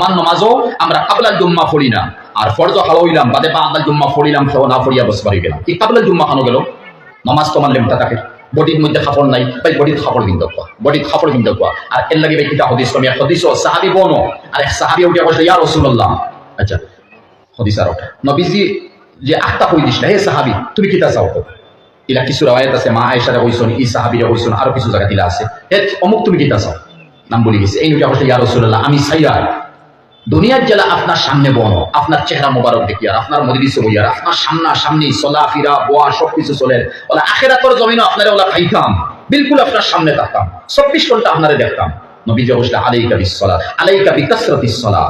মান নমাজও আমরা কাবলাল জুম্মা পড়ি না। আর ফরজ হাওয়াইলাম বাদে বাদাল জুম্মা পড়িলাম, সেও না পড়িয়া বসে পারি গেলাম। কি কাবলাল জুম্মা খানো গেল? নমাজ তো মানলে মোটা থাকে বডির মধ্যে খাপড় নাই ভাই বডির খাপড় কিনতে কোয়া বডির খাপড় কিনতে কোয়া আর এর লাগে ভাই কিতা হদিস তুমি হদিস ও সাহাবি বনো। আর এক সাহাবি উঠে বসে ইয়া রাসূলুল্লাহ। আচ্ছা হদিস আর নবীজি যে আখতা কই দিস না, হে সাহাবি, তুমি কিতা চাও? তো ইলা কিছু রাওয়ায়াত আছে, মা আয়েশারে কইছন ই সাহাবীরা কইছন আরও কিছু জায়গা দিলা আছে। হে, অমুক তুমি কিতা চাও? নাম বলি গেছে। এই উঠে বসে ইয়া রাসূলুল্লাহ, আমি চাইয়া দুনিয়ার জেলা আপনার সামনে বন, আপনার চেহারা মোবারক দেখি আর আপনার মদিরিসে বই আর আপনার সামনা সামনে চলা, ফিরা, বোয়া, সবকিছু চলে। ওলা আখেরাতর জমিনও আপনারা ওলা খাইতাম। বিলকুল আপনার সামনে থাকতাম। চব্বিশ ঘণ্টা আপনারা দেখতাম। নবীজি অবশ্যই আলাইকা বিশ্বলা আলাইকা বিকাসরতি সলা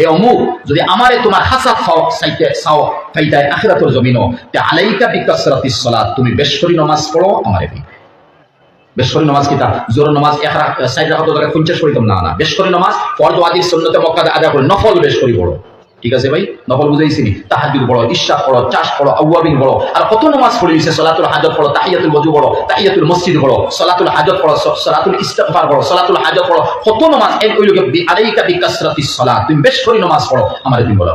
এই অমুক, যদি আমারে তোমার হাসা খাও সাইতে সাও ফাইতায় আখেরাতর জমিনও, তে আলাইকা বিকাসরতি সলা তুমি বেশরি নামাজ পড়ো, আমারে নমাজ নামাজ কিতা? জোর নামাজ এক সাইড রাখা তো পঞ্চাশ করিতাম না না। নমাজ নামাজ ফর্দ আদি সন্ন্যতে মক্কা আদা করে, নফল বেশ করি বড়। ঠিক আছে ভাই? নফল বুঝাইছিনি তাহাজুদ বড় ইশা পড়ো, চাষ পড়ো, আউয়াবিন বড় আর কত নামাজ পড়ে দিছে সলাতুল হাজত পড়ো, তাহিয়াতুল ওযু বড় তাহিয়াতুল মসজিদ বড় সলাতুল হাজত পড়ো সলাতুল ইস্তিগফার বড় সলাতুল হাজত পড়ো। কত নামাজ? এই ওই লোকে আলাইকা বিকাসরাতিস সালাত। তুমি বেশ করি নামাজ পড়ো। আমার দিন বলা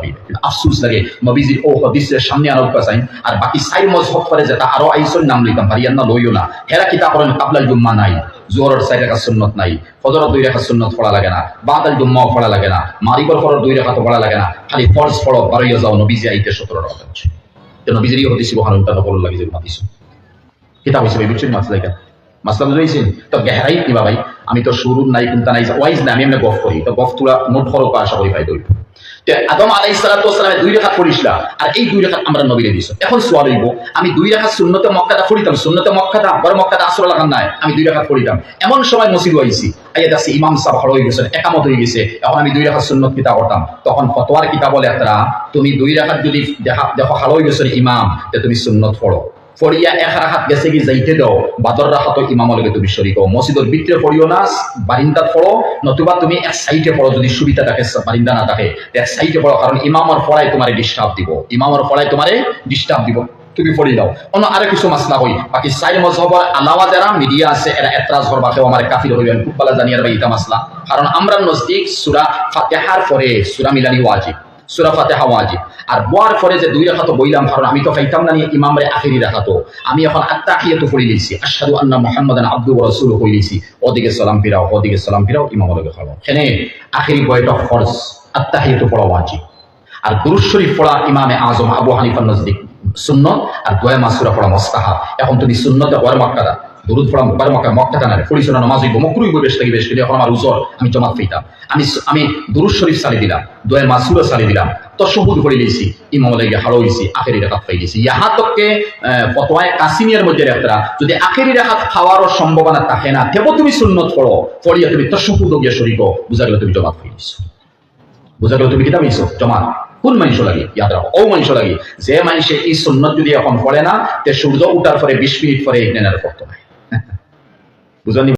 আফসোস লাগে নবীজির ও হাদিসের সামনে আনো কাসাইন আর বাকি সাই মজহব করে যেটা আরও আইসন নাম লইতাম পারিয়ান না লইও না। হেরা কিতা করেন কাবলাল জুম্মা নাই। জোহরের সাইড রাখা সুন্নত নাই। ফজরের দুই রেখা সুন্নত পড়া লাগে না। বাদাল জুম্মাও পড়া লাগে না। মারিবর ফরর দুই রেখা তো পড়া লাগে না। খালি ফরজ পড়ো বারোইয়া যাও, নবীজি আইতে সতেরো রাখা আছে তো নবীজিরই হদিস বহান উল্টা নকল লাগি যে হাদিস। কিতাব হিসেবে বুঝছেন মাছ লাগা মাসলা বুঝাইছেন তো গেহারাই কি ভাই? আমি তো শুরু নাই, কোনটা নাই ওয়াইজ না আমি এমনি গফ করি। তো গফ তুলা মোট ফরক আশা করি ভাই তো আদম আলাই দুই রেখা পড়িসলা আর এই দুই রেখা আমরা নবীরে এখন হইব, আমি দুই রেখা শূন্যতে মক্কাটা পড়িতাম শূন্যতে মক্কাটা, বড় মক্কাটা আসর লাগান নাই আমি দুই রেখা পড়িতাম। এমন সময় মসজিদ হয়েছি আইয়া ইমাম হড় হয়ে গেছেন, একামত হয়ে গেছে, এখন আমি দুই রেখা শূন্যত কিতা করতাম তখন ফতোয়ার কিতাব বলে তুমি দুই রেখাত যদি দেখা দেখো হালো হয়ে গেছেন ইমাম তুমি শূন্যত পড়ো। ফরিয়া এক রাখাত গেছে কি যাইতে দাও। বাদর রাখাতো ইমামলকে তুমি শরিক মসজিদর ভিতরে পড়িও না, বারিন্দাত পড়ো, নতুবা তুমি এক সাইডে পড়ো, যদি সুবিধা থাকে বারিন্দা না থাকে এক সাইডে পড়ো, কারণ ইমামর পড়ায় তোমারে ডিস্টার্ব দিব। ইমামর পড়ায় তোমারে ডিস্টার্ব দিব। তুমি পড়ি দাও অন্য আরও কিছু মাসলা হই বাকি সাইড মজহবর আলাওয়া যারা মিডিয়া আছে এরা এতরাজ করবা কেউ আমার কাফির হইবেন খুব ভালো জানি আর ভাই ইতা মাসলা কারণ আমরা নজদিক সুরা ফাতেহার পরে সুরা মিলানি ওয়াজিব সুরা ফাতেহা ওয়াজিব। আর বোয়ার পরে যে দুই রাখাতো বইলাম কারণ আমি তো পাইতাম না নিয়ে ইমামরে আখিরি রাখাতো আমি এখন আত্মাহিয়াতু পড়ি লিছি আশহাদু আন্না মুহাম্মাদান আব্দু ওয়া রাসূলু কই লিছি ওদিকে সালাম ফিরাও, ওদিকে সালাম ফিরাও ইমাম লগে খাও এখানে আখিরি বয়টা ফরজ। আত্তাহিয়াতু পড়া ওয়াজিব। আর দুরুদ শরীফ পড়া ইমামে আজম আবু হানিফা নজদিক সুন্নত, আর দোয়া মাসুরা পড়া মোস্তাহাব। এখন তুমি সুন্নতে ওয়ার মাক্কাদা দুরুদ নামাজ হইব বেশ থেকে বেশ এখন আমার উজর, আমি জমাত আমি আমি দুরুদ শরীফ সালি দিলাম দোয়া মাসুরা সালি দিলাম হাড়ো হইছি, আখেরি রাখাত পাই ইহা ফতোয়ায় কাসিমিয়ার মধ্যে যদি আখেরি রাখাত খাওয়ারও সম্ভাবনা থাকে না তুমি সুন্নত পড়ো, পড়িয়া তুমি তশহুদ গিয়ে শরীক বুঝা গেলে তুমি জমাত পেয়ে গেছো বুঝা গেল তুমি কিতাব নিছো জমাত? কোন মানুষ লাগে? ইয়াদ রাখো ও মানুষ লাগে। যে মানুষে এই সুন্নত যদি এখন পড়ে না, তে সূর্য উঠার পরে বিশ মিনিট পরে ইগনেনার পড়তে হয় was only